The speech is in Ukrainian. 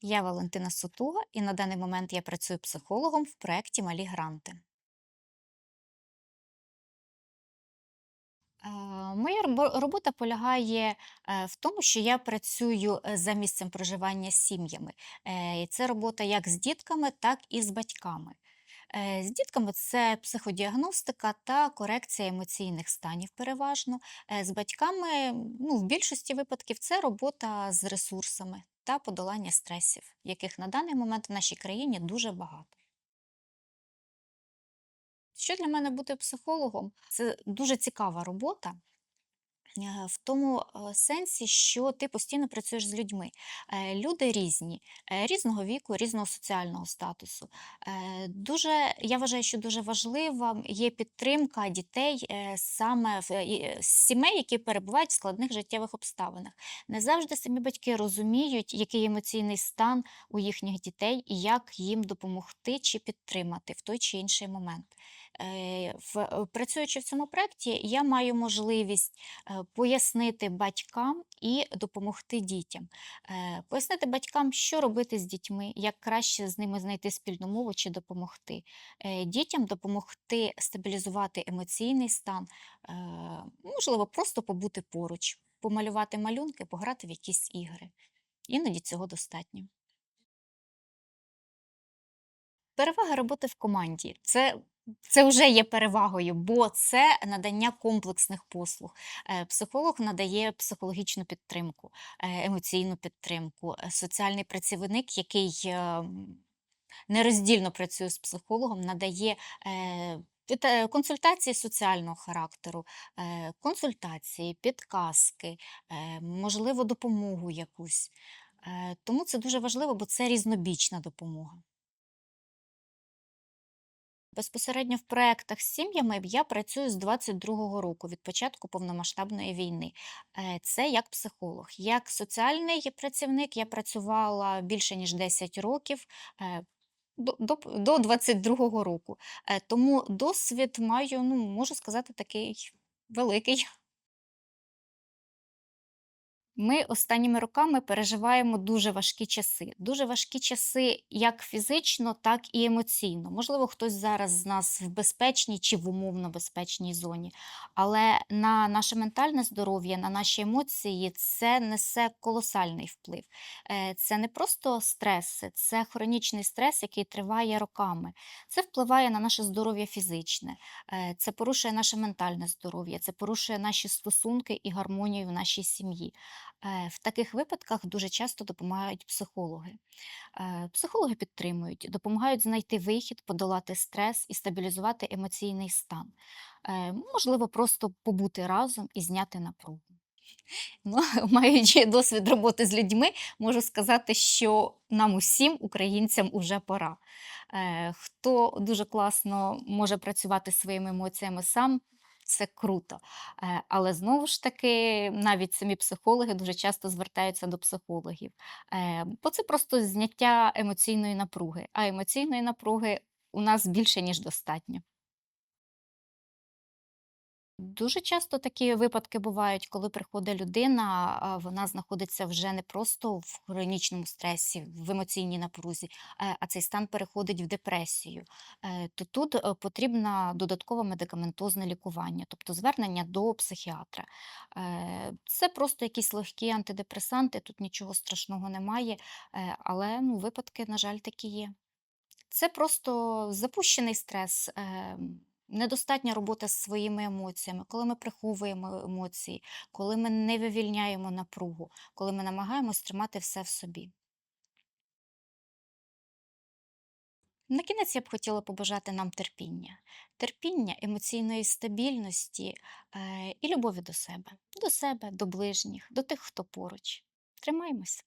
Я Валентина Сотуга, і на даний момент я працюю психологом в проєкті Малі гранти. Е, Моя робота полягає е, в тому, що я працюю е, за місцем проживання з сім'ями. І це робота як з дітками, так і з батьками. З дітками це психодіагностика та корекція емоційних станів переважно. З батьками, ну, в більшості випадків, це робота з ресурсами та подолання стресів, яких на даний момент в нашій країні дуже багато. Що для мене бути психологом? Це дуже цікава робота. Е, В тому е, сенсі, що ти постійно працюєш з людьми. Е, Люди різні, різного віку, різного соціального статусу. Дуже, я вважаю, що дуже важлива є підтримка дітей саме в сімей, які перебувають в складних життєвих обставинах. Не завжди самі батьки розуміють, який емоційний стан у їхніх дітей і як їм допомогти чи підтримати в той чи інший момент. Е, е, Працюючи в цьому проєкті, я маю можливість е, пояснити батькам і допомогти дітям. Пояснити батькам, що робити з дітьми, як краще з ними знайти спільну мову чи допомогти. Дітям допомогти стабілізувати емоційний стан, можливо, просто побути поруч, помалювати малюнки, пограти в якісь ігри. Іноді цього достатньо. Перевага роботи в команді. Це це вже є перевагою, бо це надання комплексних послуг. Е, Психолог надає психологічну підтримку, е, емоційну підтримку, е, соціальний працівник, який нероздільно працює з психологом, надає консультації соціального характеру, консультації, підказки, можливо, допомогу якусь. Тому це дуже важливо, бо це різнобічна допомога. Безпосередньо в проектах з сім'ями я працюю з 22-го року, від початку повномасштабної війни. Е, Це як психолог. Як соціальний працівник я працювала більше ніж 10 років. е, До, до, до 22-го року. Е, Тому досвід маю, ну, можу сказати, такий великий. Ми останніми роками переживаємо дуже важкі часи. Дуже важкі часи як фізично, так і емоційно. Можливо, хтось зараз з нас в безпечній чи в умовно безпечній зоні. Але на наше ментальне здоров'я, на наші емоції це несе колосальний вплив. Е, Це не просто стрес, це хронічний стрес, який триває роками. Це впливає на наше здоров'я фізичне, е, це порушує наше ментальне здоров'я, це порушує наші стосунки і гармонію в нашій сім'ї. Е, В таких випадках дуже часто допомагають психологи. Е, Психологи підтримують, допомагають знайти вихід, подолати стрес і стабілізувати емоційний стан. Е, Можливо, просто побути разом і зняти напругу. Ну, маючи досвід роботи з людьми, можу сказати, що нам усім, українцям, уже пора. Хто дуже класно може працювати своїми емоціями сам, це круто. Е, Але знову ж таки, навіть самі психологи дуже часто звертаються до психологів, Е, бо це просто зняття емоційної напруги. А емоційної напруги у нас більше, ніж достатньо. Дуже часто такі випадки бувають, коли приходить людина, вона знаходиться вже не просто в хронічному стресі, в емоційній напрузі, е, а цей стан переходить в депресію. Е, То тут е, потрібно додаткове медикаментозне лікування, тобто звернення до психіатра. Це просто якісь легкі антидепресанти, тут нічого страшного немає, але ну, випадки, на жаль, такі є. Це просто запущений стрес, ем, недостатня робота з своїми емоціями, коли ми приховуємо емоції, коли ми не вивільняємо напругу, коли ми намагаємось тримати все в собі. На кінець я б хотіла побажати нам терпіння, терпіння, емоційної стабільності е, і любові до себе, до себе, до ближніх, до тих, хто поруч. Тримаймось.